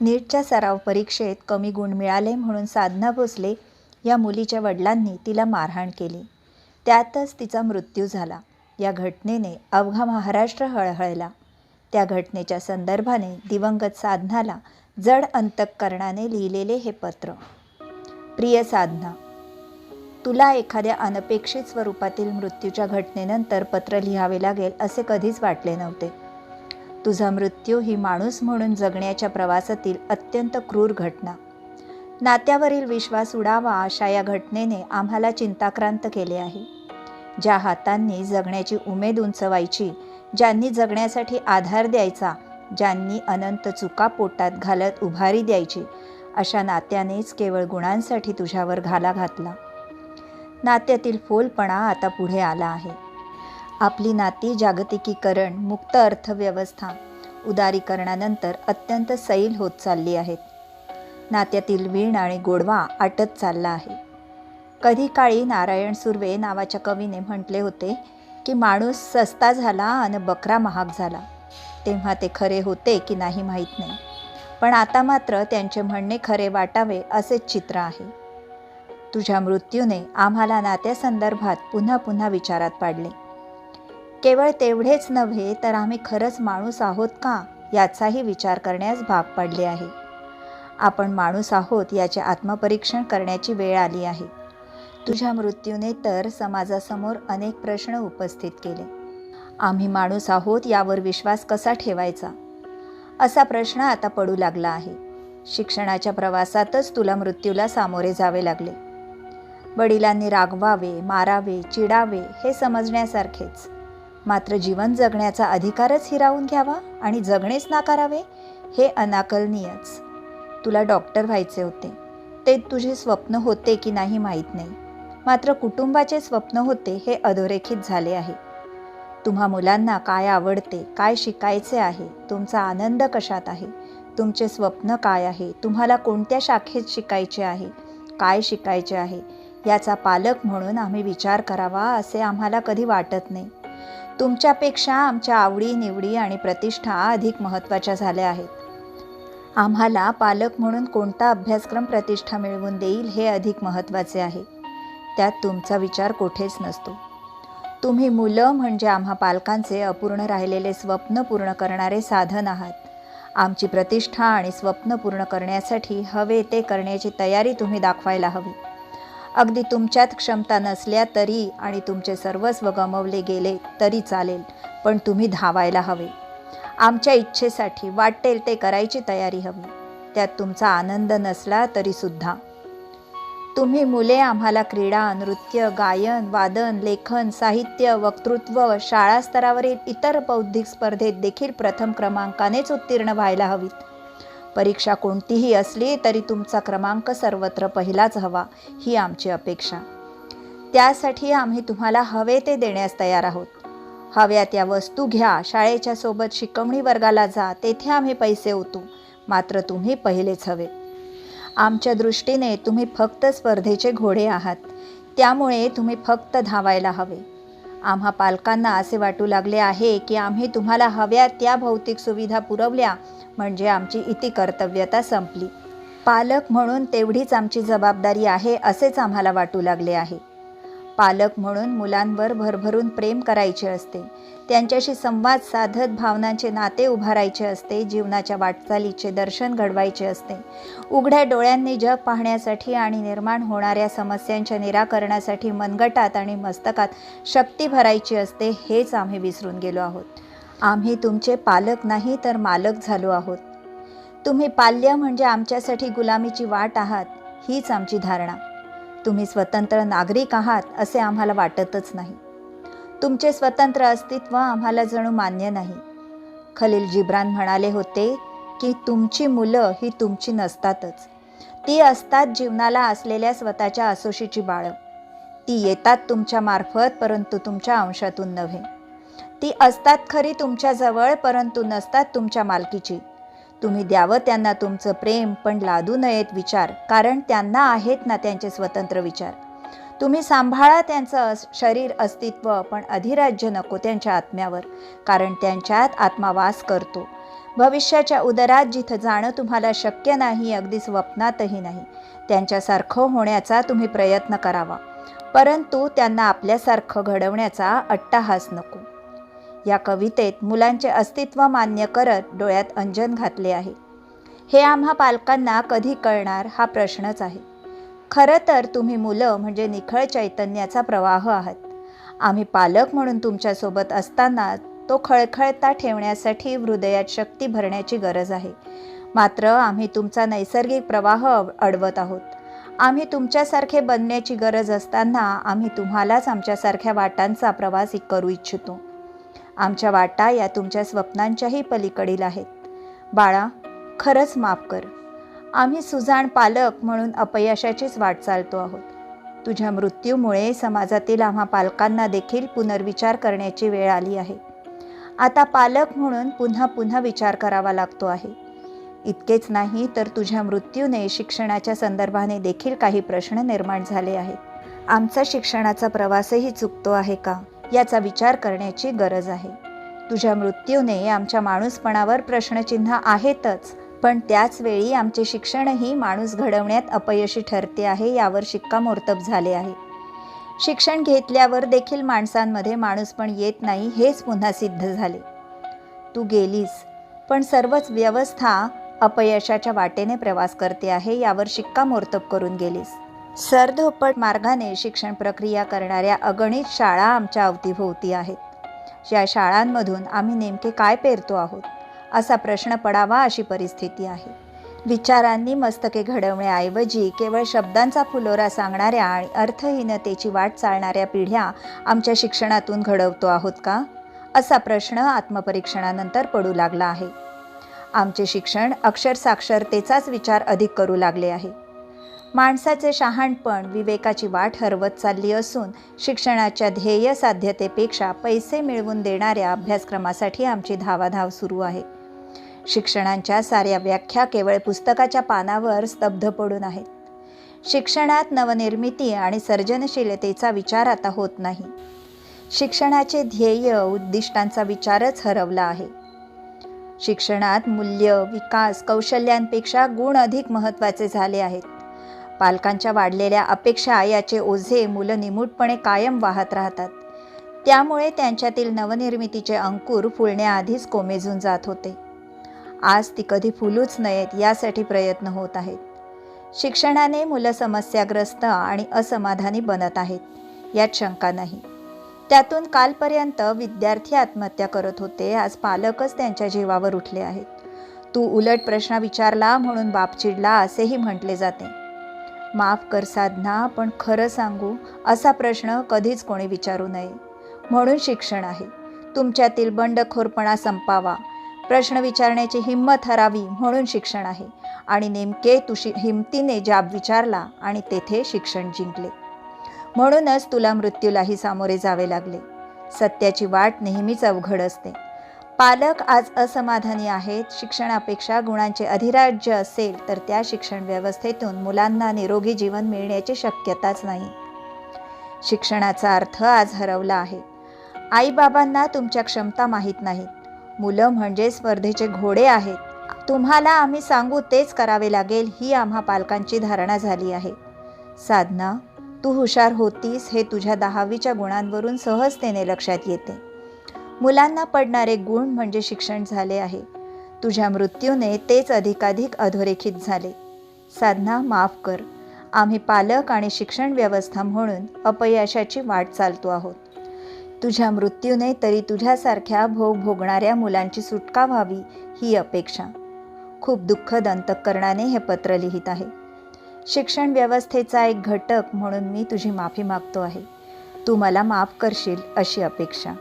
नीटच्या सराव परीक्षेत कमी गुण मिळाले म्हणून साधना भोसले या मुलीच्या वडिलांनी तिला मारहाण केली. त्यातच तिचा मृत्यू झाला. या घटनेने अवघा महाराष्ट्र हळहळला. त्या घटनेच्या संदर्भाने दिवंगत साधनाला जड अंतकरणाने लिहिलेले हे पत्र. प्रिय साधना तुला एखाद्या अनपेक्षित स्वरूपातील मृत्यूच्या घटनेनंतर पत्र लिहावे लागेल असे कधीच वाटले नव्हते. तुझा मृत्यू ही माणूस म्हणून जगण्याच्या प्रवासातील अत्यंत क्रूर घटना. नात्यावरील विश्वास उडावा अशा या घटनेने आम्हाला चिंताक्रांत केले आहे. ज्या हातांनी जगण्याची उमेद उंचवायची ज्यांनी जगण्यासाठी आधार द्यायचा ज्यांनी अनंत चुका पोटात घालत उभारी द्यायची अशा नात्यानेच केवळ गुणांसाठी तुझ्यावर घाला घातला. नात्यातील फोलपणा आता पुढे आला आहे. आपली नाती जागतिकीकरण मुक्त अर्थव्यवस्था उदारीकरणानंतर अत्यंत सैल होत चालली आहेत. नात्यातील वीण आणि गोडवा आटत चालला आहे. कधी काळी नारायण सुर्वे नावाच्या कवीने म्हटले होते की माणूस सस्ता झाला आणि बकरा महाग झाला. तेव्हा ते खरे होते की नाही माहीत नाही. पण आता मात्र त्यांचे म्हणणे खरे वाटावे असेच चित्र आहे. तुझ्या मृत्यूने आम्हाला नात्यासंदर्भात पुन्हा पुन्हा विचारात पाडले. केवळ तेवढेच नव्हे तर आम्ही खरंच माणूस आहोत का याचाही विचार करण्यास भाग पडले आहे. आपण माणूस आहोत याचे आत्मपरीक्षण करण्याची वेळ आली आहे. तुझ्या मृत्यूने तर समाजासमोर अनेक प्रश्न उपस्थित केले. आम्ही माणूस आहोत यावर विश्वास कसा ठेवायचा? असा प्रश्न आता पडू लागला आहे. शिक्षणाच्या प्रवासातच तुला मृत्यूला सामोरे जावे लागले. वडिलांनी रागवावे मारावे चिडावे हे समजण्यासारखेच. मात्र जीवन जगण्याचा अधिकारच हिरावून घ्यावा आणि जगणेच नाकारावे हे अनाकलनीयच. तुला डॉक्टर व्हायचे होते. ते तुझे स्वप्न होते की नाही माहीत नाही. मात्र कुटुंबाचे स्वप्न होते हे अधोरेखित झाले आहे. तुम्हा मुलांना काय आवडते काय शिकायचे आहे तुमचा आनंद कशात आहे? तुमचे स्वप्न काय आहे? तुम्हाला कोणत्या शाखेत शिकायचे आहे? काय शिकायचे आहे? याचा पालक म्हणून आम्ही विचार करावा असे आम्हाला कधी वाटत नाही. तुमच्यापेक्षा आमच्या आवडी निवडी आणि प्रतिष्ठा अधिक महत्त्वाच्या झाल्या आहेत. आम्हाला पालक म्हणून कोणता अभ्यासक्रम प्रतिष्ठा मिळवून देईल हे अधिक महत्त्वाचे आहे. त्यात तुमचा विचार कोठेच नसतो. तुम्ही मुलं म्हणजे आम्हा पालकांचे अपूर्ण राहिलेले स्वप्न पूर्ण करणारे साधन आहात. आमची प्रतिष्ठा आणि स्वप्न पूर्ण करण्यासाठी हवे ते करण्याची तयारी तुम्ही दाखवायला हवी. अगदी तुमच्यात क्षमता नसल्या तरी आणि तुमचे सर्वस्व गमवले गेले तरी चालेल पण तुम्ही धावायला हवे. आमच्या इच्छेसाठी वाटेल ते करायची तयारी हवी. त्यात तुमचा आनंद नसला तरीसुद्धा तुम्ही मुले आम्हाला क्रीडा नृत्य गायन वादन लेखन साहित्य वक्तृत्व शाळा स्तरावरील इतर बौद्धिक स्पर्धेत देखील प्रथम क्रमांकानेच उत्तीर्ण व्हायला हवीत. परीक्षा कोणतीही असली तरी तुमचा क्रमांक सर्वत्र पहिलाच हवा ही आमची अपेक्षा. त्यासाठी आम्ही तुम्हाला हवे ते देण्यास तयार आहोत. हव्या त्या वस्तू घ्या शाळेच्या सोबत शिकवणी वर्गाला जा तेथे आम्ही पैसे ओतू मात्र तुम्ही पहिलेच हवे. आमच्या दृष्टीने तुम्ही फक्त स्पर्धेचे घोडे आहात त्यामुळे तुम्ही फक्त धावायला हवे. आम्हा पालकांना असे वाटू लागले आहे की आम्ही तुम्हाला हव्या त्या भौतिक सुविधा पुरवल्या म्हणजे आमची इति कर्तव्यता संपली. पालक म्हणून तेवढीच आमची जबाबदारी आहे असेच आम्हाला वाटू लागले आहे. पालक म्हणून मुलांवर भरभरून प्रेम करायचे असते. त्यांच्याशी संवाद साधत भावनांचे नाते उभारायचे असते जीवनाच्या वाटचालीचे दर्शन घडवायचे असते. उघड्या डोळ्यांनी जग पाहण्यासाठी आणि निर्माण होणाऱ्या समस्यांच्या निराकरणासाठी मनगटात आणि मस्तकात शक्ती भरायची असते हेच आम्ही विसरून गेलो आहोत. आम्ही तुमचे पालक नाही तर मालक झालो आहोत. तुम्ही पाल्य म्हणजे आमच्यासाठी गुलामीची वाट आहात हीच आमची धारणा. तुम्ही स्वतंत्र नागरिक आहात असे आम्हाला वाटतच नाही. तुमचे स्वतंत्र अस्तित्व आम्हाला जणू मान्य नाही. खलील जिब्रान म्हणाले होते की तुमची मुलं ही तुमची नसतातच. ती असतात जीवनाला असलेल्या स्वतःच्या असोशीची बाळं. ती येतात तुमच्या मार्फत परंतु तुमच्या अंशातून नव्हे. ती असतात खरी तुमच्याजवळ परंतु नसतात तुमच्या मालकीची. तुम्ही द्यावं त्यांना तुमचं प्रेम पण लादू नयेत विचार कारण त्यांना आहेत ना त्यांचे स्वतंत्र विचार. तुम्ही सांभाळा त्यांचं शरीर अस्तित्व पण अधिराज्य नको त्यांच्या आत्म्यावर कारण त्यांच्यात आत्मावास करतो. भविष्याच्या उदरात जिथं जाणं तुम्हाला शक्य नाही अगदी स्वप्नातही नाही. त्यांच्यासारखं होण्याचा तुम्ही प्रयत्न करावा. परंतु त्यांना आपल्यासारखं घडवण्याचा अट्टाहास नको. या कवितेत मुलांचे अस्तित्व मान्य करत डोळ्यात अंजन घातले आहे. हे आम्हा पालकांना कधी कळणार हा प्रश्नच आहे. खरं तर तुम्ही मुलं म्हणजे निखळ चैतन्याचा प्रवाह आहात. आम्ही पालक म्हणून तुमच्यासोबत असताना तो खळखळता ठेवण्यासाठी हृदयात शक्ती भरण्याची गरज आहे. मात्र आम्ही तुमचा नैसर्गिक प्रवाह अडवत आहोत. आम्ही तुमच्यासारखे बनण्याची गरज असताना आम्ही तुम्हालाच आमच्यासारख्या वाटांचा प्रवास करू इच्छितो. आमच्या वाटा या तुमच्या स्वप्नांच्याही पलीकडील आहेत. बाळा खरंच माफ कर. आम्ही सुजाण पालक म्हणून अपयशाचीच वाट चालतो आहोत. तुझ्या मृत्यूमुळे समाजातील आम्हा पालकांना देखील पुनर्विचार करण्याची वेळ आली आहे. आता पालक म्हणून पुन्हा पुन्हा विचार करावा लागतो आहे. इतकेच नाही तर तुझ्या मृत्यूने शिक्षणाच्या संदर्भाने देखील काही प्रश्न निर्माण झाले आहेत. आमचा शिक्षणाचा प्रवासही चुकतो आहे का? याचा विचार करण्याची गरज आहे. तुझ्या मृत्यूने आमच्या माणूसपणावर प्रश्नचिन्ह आहेतच पण त्याच वेळी आमचे शिक्षणही माणूस घडवण्यात अपयशी ठरते आहे यावर शिक्कामोर्तब झाले आहे. शिक्षण घेतल्यावर देखील माणसांमध्ये माणूसपण येत नाही हेच पुन्हा सिद्ध झाले. तू गेलीस पण सर्वच व्यवस्था अपयशाच्या वाटेने प्रवास करते आहे यावर शिक्कामोर्तब करून गेलीस. सरधोपट मार्गाने शिक्षण प्रक्रिया करणाऱ्या अगणित शाळा आमच्या अवतीभोवती आहेत. या शाळांमधून आम्ही नेमके काय पेरतो आहोत असा प्रश्न पडावा अशी परिस्थिती आहे. विचारांनी मस्तके घडवण्याऐवजी केवळ शब्दांचा फुलोरा सांगणाऱ्या आणि अर्थहीनतेची वाट चालणाऱ्या पिढ्या आमच्या शिक्षणातून घडवतो आहोत का? असा प्रश्न आत्मपरीक्षणानंतर पडू लागला आहे. आमचे शिक्षण अक्षर साक्षरतेचाच विचार अधिक करू लागले आहे. माणसाचे शहाणपण विवेकाची वाट हरवत चालली असून शिक्षणाच्या ध्येय साध्यतेपेक्षा पैसे मिळवून देणाऱ्या अभ्यासक्रमासाठी आमची धावाधाव सुरू आहे. शिक्षणांच्या साऱ्या व्याख्या केवळ पुस्तकाच्या पानावर स्तब्ध पडून आहेत. शिक्षणात नवनिर्मिती आणि सर्जनशीलतेचा विचार आता होत नाही. शिक्षणाचे ध्येय उद्दिष्टांचा विचारच हरवला आहे. शिक्षणात मूल्य विकास कौशल्यांपेक्षा गुण अधिक महत्त्वाचे झाले आहेत. पालकांच्या वाढलेल्या अपेक्षा याचे ओझे मुलं निमूटपणे कायम वाहत राहतात. त्यामुळे त्यांच्यातील नवनिर्मितीचे अंकुर फुलण्याआधीच कोमेजून जात होते. आज ती कधी फुलूच नयेत यासाठी प्रयत्न होत आहेत. शिक्षणाने मुलं समस्याग्रस्त आणि असमाधानी बनत आहेत यात शंका नाही. त्यातून कालपर्यंत विद्यार्थी आत्महत्या करत होते आज पालकच त्यांच्या जीवावर उठले आहेत. तू उलट प्रश्न विचारला म्हणून बाप चिडला असेही म्हटले जाते. माफ कर साधना पण खरं सांगू असा प्रश्न कधीच कोणी विचारू नये. म्हणून शिक्षण आहे. तुमच्यातील बंडखोरपणा संपावा. प्रश्न विचारण्याची हिंमत हरावी म्हणून शिक्षण आहे. आणि नेमके तू शि हिमतीने जाब विचारला आणि तेथे शिक्षण जिंकले. म्हणूनच तुला मृत्यूलाही सामोरे जावे लागले. सत्याची वाट नेहमीच अवघड असते. पालक आज असमाधानी आहेत. शिक्षणापेक्षा गुणांचे अधिराज्य असेल तर त्या शिक्षण व्यवस्थेतून मुलांना निरोगी जीवन मिळण्याची शक्यताच नाही. शिक्षणाचा अर्थ आज हरवला आहे. आईबाबांना तुमच्या क्षमता माहीत नाहीत. मुलं म्हणजे स्पर्धेचे घोडे आहेत. तुम्हाला आम्ही सांगू तेच करावे लागेल ही आम्हा पालकांची धारणा झाली आहे. साधना तू हुशार होतीस हे तुझ्या दहावीच्या गुणांवरून सहजतेने लक्षात येते. मुलांना पडणारे गुण म्हणजे शिक्षण झाले आहे. तुझ्या मृत्यूने तेच अधिकाधिक अधोरेखित झाले. साधना माफ कर. आम्ही पालक आणि शिक्षण व्यवस्था म्हणून अपयशाची वाट चालतो आहोत. तुझ्या मृत्यूने तरी तुझ्यासारख्या भोग भोगणाऱ्या मुलांची सुटका व्हावी ही अपेक्षा. खूप दुःखद अंतकरणाने हे पत्र लिहित आहे. शिक्षण व्यवस्थेचा एक घटक म्हणून मी तुझी माफी मागतो आहे. तू मला माफ करशील अशी अपेक्षा.